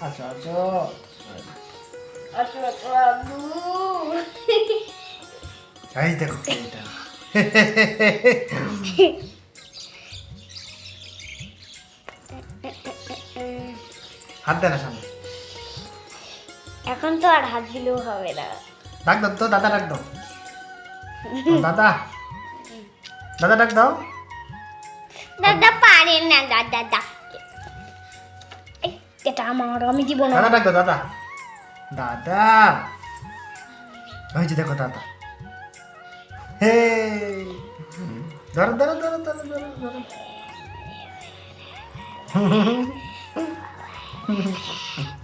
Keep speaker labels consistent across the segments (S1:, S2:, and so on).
S1: আচ্ছা আচ্ছা
S2: আচ্ছা আচ্ছা আব্বু
S1: এই দেখো এটা হাত দে না সামনে
S2: এখন তো আর হাত দিলেও হবে না।
S1: ডাক দাও তো দাদা ডাক দাও। দাদা। দাদা ডাক দাও।
S2: দাদা পারে না দাদা এই, এটা আমার আমি দিব না
S1: দাদা ডাক দাও দাদা দাদা ওই যে দেখো দাদা হে ধরো ধরো ধরো ধরো ধরো ধরো
S2: যে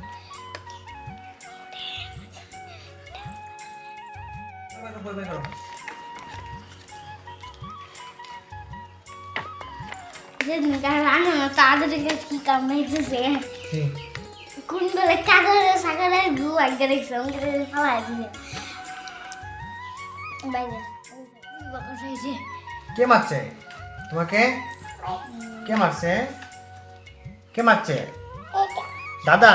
S2: কি কাগজে সাগরে গু আগে দেখছে বাইরে।
S1: মারছে? তোমাকে? কে মারছে? কে মারছে? দাদা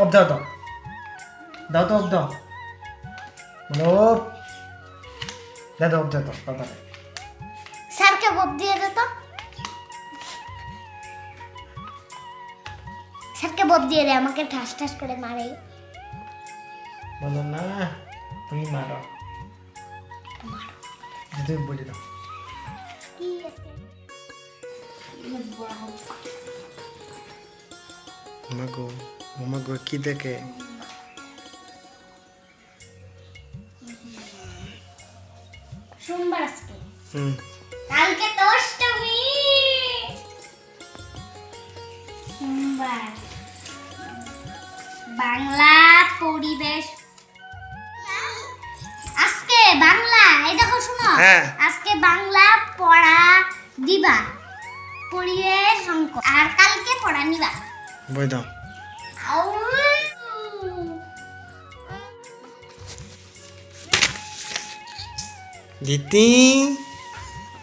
S1: অব দাও দাও। দাও তো অব দাও। বলো দাও অব দাও দাও দাদা।
S2: স্যারকে বপ দিয়ে দে তো। স্যারকে বপ দিয়ে দে আমাকে ঠাস ঠাস করে মারে।
S1: বলো না তুমি মারো। তুমি বলে দাও।
S2: কি আছে?
S1: মাগো মাগো কি দেখে?
S2: সোমবার আজকে।
S1: হুম।
S2: কালকে তো অষ্টমী সোমবার। বাংলা পরিবেশ। আজকে বাংলা এই দেখো শুনো।
S1: হ্যাঁ।
S2: আজকে বাংলা পড়া দিবা। পরিবেশ অঙ্ক আর কালকে পড়া নিবা।
S1: বই দাও। দিতি।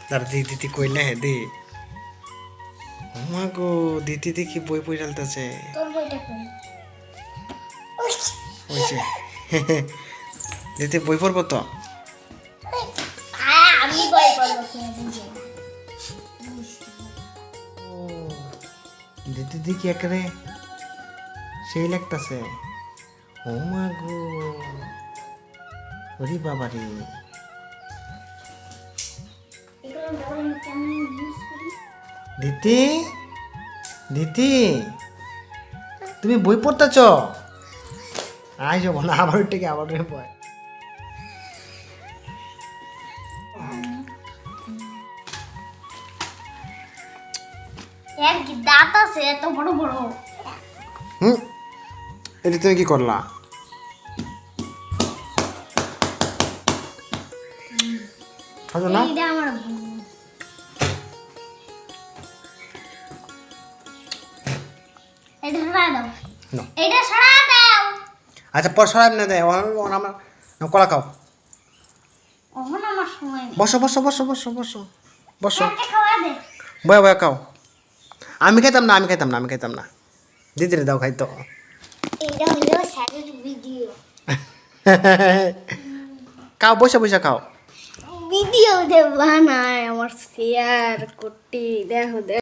S1: তার দিদি কইলে হে দি মাগো দিদি দেখি বই বই ডালতেছে দিদি বই পড়ব তো দিদি দেখি একেবারে সেই লাগতেছে। ও মাগো ওরে বাবা রে
S2: এগুলো
S1: দিতি তুমি বই পড়তেছ? আই যাব না আবার থেকে আবার
S2: কি দাঁত আছে? এত বড় বড়।
S1: হুম? এটা তুমি কি করলা? খাজো না?
S2: আমার এটা সরা দাও এটা সরা দাও।
S1: আচ্ছা পর সরাব না দেয় আমার কলা খাও।
S2: ওখানে আমার সময় নেই।
S1: বসো বসো বসো বসো বসো বসো। বয়া বয়া খাও। আমি খাইতাম না আমি খাইতাম না আমি খাইতাম না। দিদিরে দাও খাইতো
S2: এটা হলো স্যারের ভিডিও।
S1: খাও বসে বসে খাও।
S2: ভিডিও দে বানায় আমার শেয়ার করতে। দেখো দেখো।